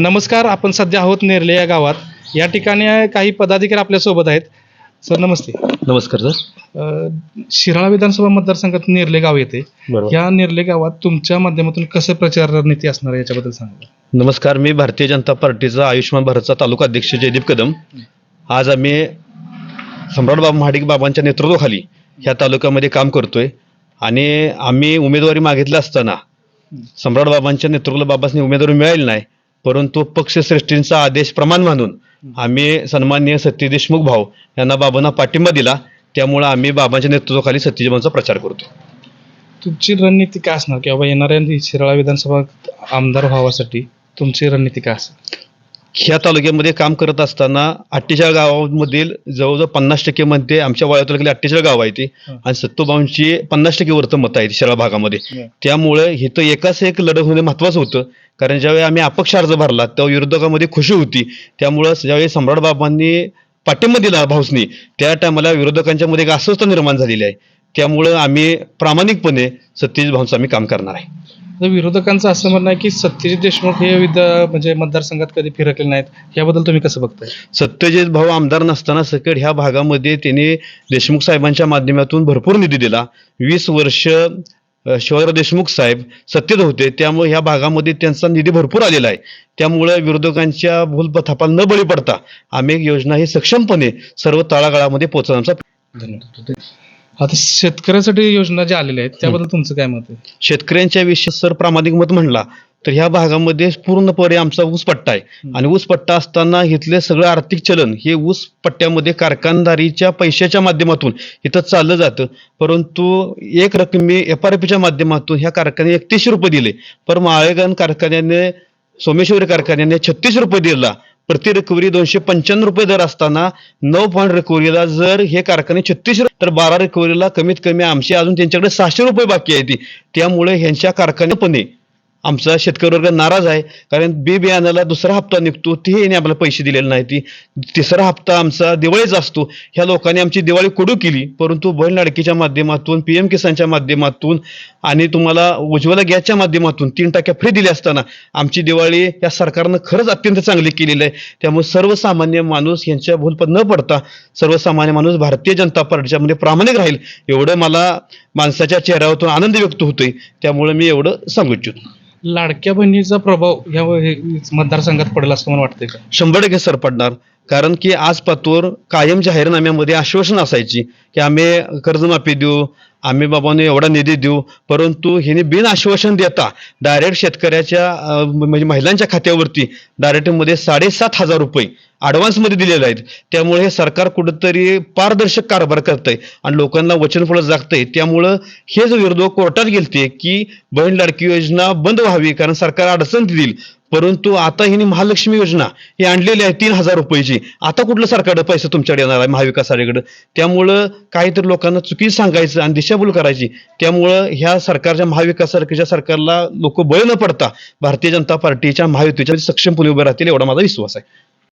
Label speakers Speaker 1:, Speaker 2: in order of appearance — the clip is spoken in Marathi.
Speaker 1: नमस्कार आपण सध्या आहोत नेरले या गावात. या ठिकाणी काही पदाधिकारी आपल्यासोबत आहेत. सर नमस्ते.
Speaker 2: नमस्कार सर.
Speaker 1: अ, शिराळा विधानसभा मतदारसंघात नेरले गाव येते.
Speaker 2: बरोबर.
Speaker 1: या नेरले गावात तुमच्या माध्यमातून कसं प्रचार रणनीती असणार आहे याच्याबद्दल सांगा.
Speaker 2: नमस्कार मी भारतीय जनता पार्टीचा आयुष्यमान भारतचा तालुका अध्यक्ष जयदीप कदम. आज आम्ही सम्राट बाबा महाडिक बाबांच्या नेतृत्वाखाली ह्या तालुक्यामध्ये काम करतोय. आणि आम्ही उमेदवारी मागितली असताना सम्राट बाबांच्या नेतृत्वाला बाबांनी उमेदवारी मिळाली नाही. परंतु पक्षश्रेष्ठींचा आदेश प्रमाण मानून आम्ही सन्माननीय सत्य देशमुख भाऊ यांना बाबांना पाठिंबा दिला. त्यामुळे आम्ही बाबांच्या नेतृत्वाखाली सत्यजीवांचा प्रचार करतो.
Speaker 1: तुमची रणनीती काय असणार? किंवा येणाऱ्या शिराळा विधानसभा आमदार व्हावासाठी तुमची रणनीती काय असेल?
Speaker 2: ह्या तालुक्यामध्ये काम करत असताना अठ्ठेचाळीस गावांमधील जवळजवळ पन्नास टक्के मध्ये आमच्या वाया तालुक्याला अठ्ठेचाळीस गाव आहे ती.
Speaker 1: हं.
Speaker 2: आणि सत्तोबांची पन्नास टक्के वरतं मतं आहेत शहरा भागामध्ये.
Speaker 1: हं.
Speaker 2: त्यामुळे इथं एकाच एक लढत होणे महत्वाचं होतं. कारण ज्यावेळी आम्ही अपक्ष अर्ज भरला तेव्हा विरोधकामध्ये खुशी होती. त्यामुळं ज्यावेळी सम्राट बाबांनी पाठिंबा दिला भाऊसनी त्या टायमाला विरोधकांच्या मध्ये एक अस्वस्थता निर्माण झालेली आहे. त्यामुळं आम्ही प्रामाणिकपणे सत्यजित भाऊंचं आम्ही काम करणार आहे.
Speaker 1: तर विरोधकांचं असं म्हणणं आहे की सत्यजित देशमुख हे विद्या म्हणजे मतदारसंघात कधी फिरकले नाहीत. याबद्दल तुम्ही कसं बघताय?
Speaker 2: सत्यजित भाऊ आमदार नसताना सकट ह्या भागामध्ये त्यांनी देशमुख साहेबांच्या माध्यमातून भरपूर निधी दिला. वीस वर्ष शिवाजीराव देशमुख साहेब सत्तेत होते. त्यामुळे ह्या भागामध्ये त्यांचा निधी भरपूर आलेला आहे. त्यामुळे विरोधकांच्या भूलपथापाल न बळी पडता आम्ही योजना ही सक्षमपणे सर्व तळागाळामध्ये पोहोचवण्याचा
Speaker 1: धन्यवाद. आता शेतकऱ्यासाठी योजना ज्या आलेल्या आहेत त्याबद्दल तुमचं काय मत आहे?
Speaker 2: शेतकऱ्यांच्या विषयी सर प्रामाणिक मत म्हणला तर ह्या भागामध्ये पूर्णपणे आमचा ऊस पट्टा आहे. आणि ऊस पट्टा असताना इथले सगळं आर्थिक चलन हे ऊस पट्ट्यामध्ये कारखानदारीच्या पैशाच्या माध्यमातून इथं चाललं जातं. परंतु एक रकमी एफ आर पीच्या माध्यमातून ह्या कारखान्याने एकतीसशे रुपये दिले. पर माळेगाव कारखान्याने सोमेश्वरी कारखान्याने छत्तीस रुपये दिला. प्रति रिकव्हरी दोनशे पंच्याण्णव रुपये दर असताना नऊ पॉईंट रिकव्हरीला जर हे कारखाने छत्तीस तर बारा रिकव्हरीला कमीत कमी आमची अजून त्यांच्याकडे सहाशे रुपये बाकी आहे ती. त्यामुळे ह्यांच्या कारखान्यापणे आमचा शेतकरी वर्ग नाराज आहे. कारण बी बियाण्याला दुसरा हप्ता निघतो तेही यांनी आम्हाला पैसे दिलेले नाही ती तिसरा हप्ता आमचा दिवाळीचा असतो. ह्या लोकांनी आमची दिवाळी कडू केली. परंतु बैलनाडकीच्या लाडकीच्या माध्यमातून पी एम किसानच्या माध्यमातून आणि तुम्हाला उज्ज्वला गॅसच्या माध्यमातून तीन टक्क्या फ्री दिली असताना आमची दिवाळी या सरकारनं खरंच अत्यंत चांगली केलेली आहे. त्यामुळे सर्वसामान्य माणूस यांच्या भूलपत न पडता सर्वसामान्य माणूस भारतीय जनता पार्टीच्या मध्ये प्रामाणिक राहील. एवढं मला माणसाच्या चेहऱ्यावरून आनंद व्यक्त होतोय. त्यामुळे मी एवढं सांगू इच्छितो.
Speaker 1: लाडक्या बहिणीचा प्रभाव या मतदारसंघात पडेल असं मला वाटतंय का?
Speaker 2: शंभर टक्के सर पडणार. कारण की आज पातूर कायम जाहीरनाम्यामध्ये आश्वासन असायची की आम्ही कर्जमाफी देऊ आम्ही बाबांनी एवढा निधी देऊ परंतु हिने बिन आश्वासन देता डायरेक्ट शेतकऱ्याच्या म्हणजे महिलांच्या खात्यावरती डायरेक्टमध्ये साडेसात हजार रुपये ॲडव्हान्समध्ये दिलेले आहेत. त्यामुळे हे सरकार कुठंतरी पारदर्शक कारभार करतंय आणि लोकांना वचनफळ जागतंय. त्यामुळं हे जो विरोधक कोर्टात गेलते की बहीण लाडकी योजना बंद व्हावी कारण सरकार अडचण देईल परंतु आता हिने महालक्ष्मी योजना ही आणलेली आहे तीन हजार रुपयाची. आता कुठलं सरकार पैसा तुमच्याकडे येणार आहे महाविकास आघाडीकडे? त्यामुळं काहीतरी लोकांना चुकी सांगायचं आणि दिशाभूल करायची. त्यामुळं ह्या सरकारच्या महाविकास आघाडीच्या सरकारला लोक बळ न पडता भारतीय जनता पार्टीच्या महायुतीच्या सक्षमपणे उभे राहतील एवढा माझा विश्वास आहे.